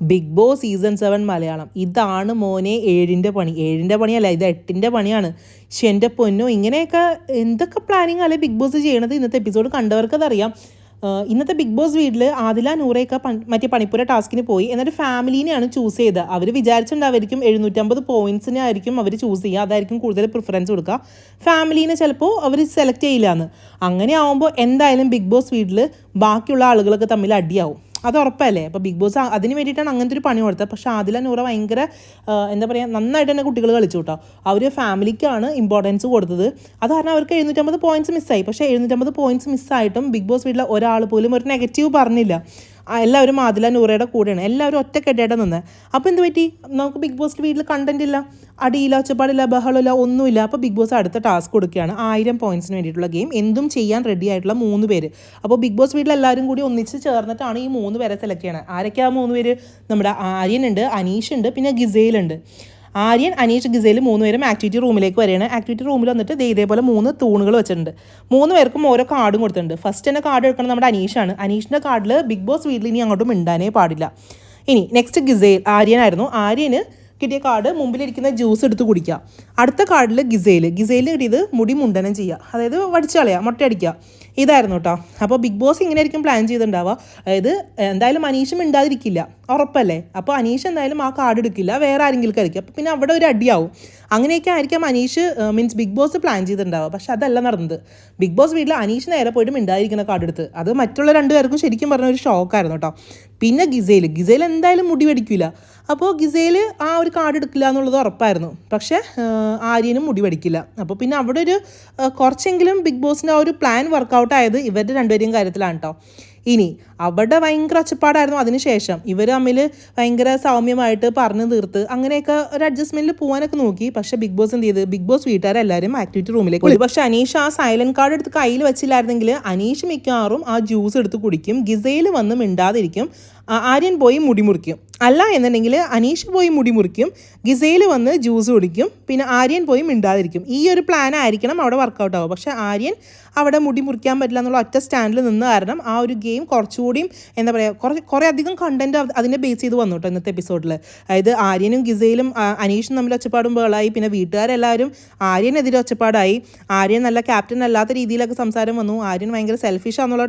Big boss season seven Malayalam. ഇതാണ് മോനെ ഏഴിന്റെ പണി. ഏഴിന്റെ പണിയല്ല ഇത് എട്ടിന്റെ പണിയാണ്. പക്ഷെ എന്റെ പൊന്നോ ഇങ്ങനെയൊക്കെ എന്തൊക്കെ പ്ലാനിങ് അല്ലേ ബിഗ് ബോസ് ചെയ്യണത്? ഇന്നത്തെ എപ്പിസോഡ് കണ്ടവർക്ക് അതറിയാം ഇന്നത്തെ ബിഗ് ബോസ് വീട്ടിൽ ആദില നൂറയൊക്കെ മറ്റേ പണിപ്പുര ടാസ്കിന് പോയി. എന്നിട്ട് ഫാമിലീനെയാണ് ചൂസ് ചെയ്തത്. അവർ വിചാരിച്ചിട്ടുണ്ടായിരിക്കും എഴുന്നൂറ്റമ്പത് പോയിന്റ്സിനെ ആയിരിക്കും അവർ ചൂസ് ചെയ്യുക. അതായിരിക്കും കൂടുതൽ പ്രിഫറൻസ് കൊടുക്കുക. ഫാമിലീനെ ചിലപ്പോൾ അവർ സെലക്ട് ചെയ്യില്ല എന്ന്. അങ്ങനെ ആവുമ്പോൾ എന്തായാലും ബിഗ് ബോസ് വീട്ടിൽ ബാക്കിയുള്ള ആളുകളൊക്കെ തമ്മിൽ അടിയാവും. അത് ഉറപ്പല്ലേ? അപ്പോൾ ബിഗ് ബോസ് അതിന് വേണ്ടിയിട്ടാണ് അങ്ങനത്തെ ഒരു പണി കൊടുത്തത്. പക്ഷേ ആദില നൂറ ഭയങ്കര എന്താ പറയുക നന്നായിട്ട് തന്നെ കുട്ടികൾ കളിച്ചു കേട്ടോ. അവർ ഫാമിലിക്കാണ് ഇമ്പോർട്ടൻസ് കൊടുത്തത്. അത് കാരണം അവർക്ക് എഴുന്നൂറ്റമ്പത് പോയിന്റ്സ് മിസ്സായി പക്ഷേ എഴുന്നൂറ്റമ്പത് പോയിന്റ്സ് മിസ്സായിട്ടും ബിഗ് ബോസ് വീട്ടിലെ ഒരാൾ പോലും ഒരു നെഗറ്റീവ് പറഞ്ഞില്ല. എല്ലാവരും ആദില നൂറയുടെ കൂടെയാണ്. എല്ലാവരും ഒറ്റക്കെട്ടായിട്ട് നിന്ന്. അപ്പോൾ എന്ത് പറ്റി? നമുക്ക് ബിഗ് ബോസ് വീട്ടിൽ കണ്ടന്റ് ഇല്ല. അടിയില്ല ഒച്ചപ്പാടില്ല ബഹളമില്ല ഒന്നുമില്ല. അപ്പോൾ ബിഗ് ബോസ് അടുത്ത ടാസ്ക് കൊടുക്കുകയാണ്. ആയിരം പോയിന്റ്സിന് വേണ്ടിയിട്ടുള്ള ഗെയിം എന്തും ചെയ്യാൻ റെഡി ആയിട്ടുള്ള മൂന്ന് പേര്. അപ്പോൾ ബിഗ് ബോസ് വീട്ടിൽ എല്ലാവരും കൂടി ഒന്നിച്ച് ചേർന്നിട്ടാണ് ഈ മൂന്ന് പേരെ സെലക്ട് ചെയ്യണത് ആരൊക്കെയാണ് മൂന്ന് പേര്? നമ്മുടെ ആര്യനുണ്ട് അനീഷ് ഉണ്ട് പിന്നെ ഗിസൈലുണ്ട്. ആര്യൻ അനീഷ് ഗിസയിൽ മൂന്ന് പേരും ആക്ടിവിറ്റി റൂമിലേക്ക് വരികയാണ്. ആക്ടിവിറ്റി റൂമിൽ വന്നിട്ട് ദേ ഇതേപോലെ മൂന്ന് തൂണുകൾ വെച്ചിട്ടുണ്ട്. മൂന്ന് പേർക്കും ഓരോ കാർഡും കൊടുത്തിട്ടുണ്ട്. ഫസ്റ്റ് തന്നെ കാർഡ് എടുക്കണം നമ്മുടെ അനീഷാണ്. അനീഷിന്റെ കാർഡിൽ ബിഗ് ബോസ് വീട്ടിൽ ഇനി അങ്ങോട്ടും മിണ്ടാനേ പാടില്ല. ഇനി നെക്സ്റ്റ് ഗിസേൽ ആര്യനായിരുന്നു ആര്യന് കിട്ടിയ കാർഡ് മുമ്പിലിരിക്കുന്ന ജ്യൂസ് എടുത്ത് കുടിക്കുക. അടുത്ത കാർഡിൽ ഗിസേൽ. ഗിസേൽ കിട്ടിയത് മുടി മുണ്ടനം ചെയ്യുക. അതായത് വടിച്ചു കളയുക മുട്ടയടിക്കുക. ഇതായിരുന്നു കേട്ടോ അപ്പോൾ ബിഗ് ബോസ് ഇങ്ങനെ ആയിരിക്കും പ്ലാൻ ചെയ്തിട്ടുണ്ടാവുക. അതായത് എന്തായാലും അനീഷും ഉണ്ടാതിരിക്കില്ല ഉറപ്പല്ലേ? അപ്പോൾ അനീഷ് എന്തായാലും ആ കാർഡ് എടുക്കില്ല. വേറെ ആരെങ്കിലും ആയിരിക്കും അപ്പോൾ പിന്നെ അവിടെ ഒരു അടിയാവും. അങ്ങനെയൊക്കെ ആയിരിക്കാം Aneesh means big boss plan ചെയ്തിട്ടുണ്ടാവുക. പക്ഷെ അതല്ല നടന്നത്. ബിഗ് ബോസ് വീട്ടിൽ അനീഷ് നേരെ പോയിട്ട് മിണ്ടാതിരിക്കുന്ന കാർഡ് എടുത്ത്. അത് മറ്റുള്ള രണ്ടുപേർക്കും ശരിക്കും പറഞ്ഞ ഒരു ഷോക്കായിരുന്നു കേട്ടോ. പിന്നെ ഗിസയിൽ ഗിസയിൽ എന്തായാലും മുടി പഠിക്കില്ല അപ്പോൾ ഗിസയിൽ ആ ഒരു കാർഡ് എടുക്കില്ല എന്നുള്ളത് ഉറപ്പായിരുന്നു. പക്ഷേ ആര്യനും മുടി പഠിക്കില്ല അപ്പോൾ പിന്നെ അവിടെ ഒരു കുറച്ചെങ്കിലും ബിഗ് ബോസിന്റെ ആ ഒരു പ്ലാൻ വർക്കൗട്ട് ആയത് ഇവരുടെ രണ്ടുപേരെയും കാര്യത്തിലാണ് കേട്ടോ. ഇനി അവിടെ ഭയങ്കര ഒച്ചപ്പാടായിരുന്നു അതിനുശേഷം. ഇവർ തമ്മിൽ ഭയങ്കര സൗമ്യമായിട്ട് പറഞ്ഞു തീർത്ത് അങ്ങനെയൊക്കെ ഒരു അഡ്ജസ്റ്റ്മെന്റിൽ പോകാനൊക്കെ നോക്കി. പക്ഷെ ബിഗ് ബോസ് എന്ത് ചെയ്ത്? ബിഗ് ബോസ് വീട്ടുകാരെല്ലാവരും ആക്ടിവിറ്റി റൂമിലേക്ക് പോയി. പക്ഷെ അനീഷ് ആ സൈലന്റ് കാർഡ് എടുത്ത് കയ്യിൽ വെച്ചില്ലായിരുന്നെങ്കിൽ അനീഷ് മിക്കവാറും ആ ജ്യൂസ് എടുത്ത് കുടിക്കും. ഗിസയിൽ വന്ന് മിണ്ടാതിരിക്കും. ആര്യൻ പോയി മുടി മുറിക്കും. അല്ല എന്നുണ്ടെങ്കിൽ അനീഷ് പോയി മുടി മുറിക്കും ഗിസയിൽ വന്ന് ജ്യൂസ് കുടിക്കും പിന്നെ ആര്യൻ പോയി മിണ്ടാതിരിക്കും. ഈ ഒരു പ്ലാൻ ആയിരിക്കണം അവിടെ വർക്കൗട്ട് ആവും പക്ഷേ ആര്യൻ അവിടെ മുടി മുറിക്കാൻ പറ്റില്ല എന്നുള്ള ഒറ്റ സ്റ്റാൻഡിൽ നിന്ന് കാരണം ആ ഒരു ഗെയിം കുറച്ചുകൂടിയും എന്താ പറയുക കുറേ കുറേ അധികം കണ്ടന്റ് അതിനെ ബേസ് ചെയ്ത് വന്നു കേട്ടോ ഇന്നത്തെ എപ്പിസോഡിൽ അതായത് ആര്യനും ഗിസയിലും അനീഷും തമ്മിൽ ഒച്ചപ്പാടും ബേളായി പിന്നെ വീട്ടുകാരെല്ലാവരും ആര്യനെതിരെ ഒച്ചപ്പാടായി. ആര്യൻ നല്ല ക്യാപ്റ്റൻ അല്ലാത്ത രീതിയിലൊക്കെ സംസാരം വന്നു. ആര്യൻ ഭയങ്കര സെൽഫിഷ് ആണെന്നുള്ള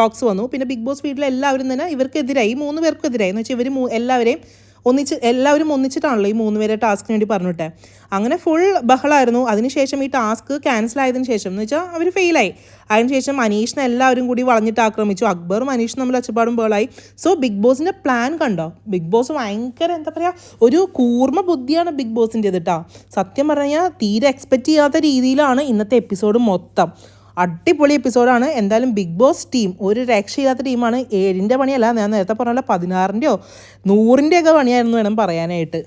ടോക്സ് വന്നു. പിന്നെ ബിഗ് ബോസ് വീട്ടിലെ എല്ലാവരും തന്നെ ഇവർക്കെതിരായി മൂന്ന് പേർക്കും എതിരായി. എന്ന് വെച്ചാൽ ഇവർ എല്ലാവരെയും ഒന്നിച്ച് എല്ലാവരും ഒന്നിച്ചിട്ടാണല്ലോ ഈ മൂന്ന് പേരെ ടാസ്കിന് വേണ്ടി പറഞ്ഞിട്ടെ അങ്ങനെ ഫുൾ ബഹളമായിരുന്നു അതിനുശേഷം ഈ ടാസ്ക് ക്യാൻസൽ ആയതിനു ശേഷം എന്ന് വെച്ചാൽ അവർ ഫെയിലായി അതിനുശേഷം അനീഷിനെ എല്ലാവരും കൂടി വളഞ്ഞിട്ട് ആക്രമിച്ചു. അക്ബറും അനീഷും തമ്മിൽ ഒച്ചപ്പാടും ബേളായി സോ ബിഗ് ബോസിന്റെ പ്ലാൻ കണ്ടോ? ബിഗ് ബോസ് ഭയങ്കര എന്താ പറയുക ഒരു കൂർമ്മ ബുദ്ധിയാണ് ബിഗ് ബോസിന്റെത് കേട്ടോ സത്യം പറഞ്ഞാൽ തീരെ എക്സ്പെക്റ്റ് ചെയ്യാത്ത രീതിയിലാണ് ഇന്നത്തെ എപ്പിസോഡ് മൊത്തം. അടിപൊളി എപ്പിസോഡാണ് എന്തായാലും ബിഗ് ബോസ് ടീം ഒരു രക്ഷയില്ലാത്ത ടീമാണ് ഏഴിന്റെ പണിയല്ല ഞാൻ നേരത്തെ പറഞ്ഞ പോലെ പതിനാറിന്റെയോ നൂറിന്റെയൊക്കെ പണിയായിരുന്നു വേണം പറയാനായിട്ട്.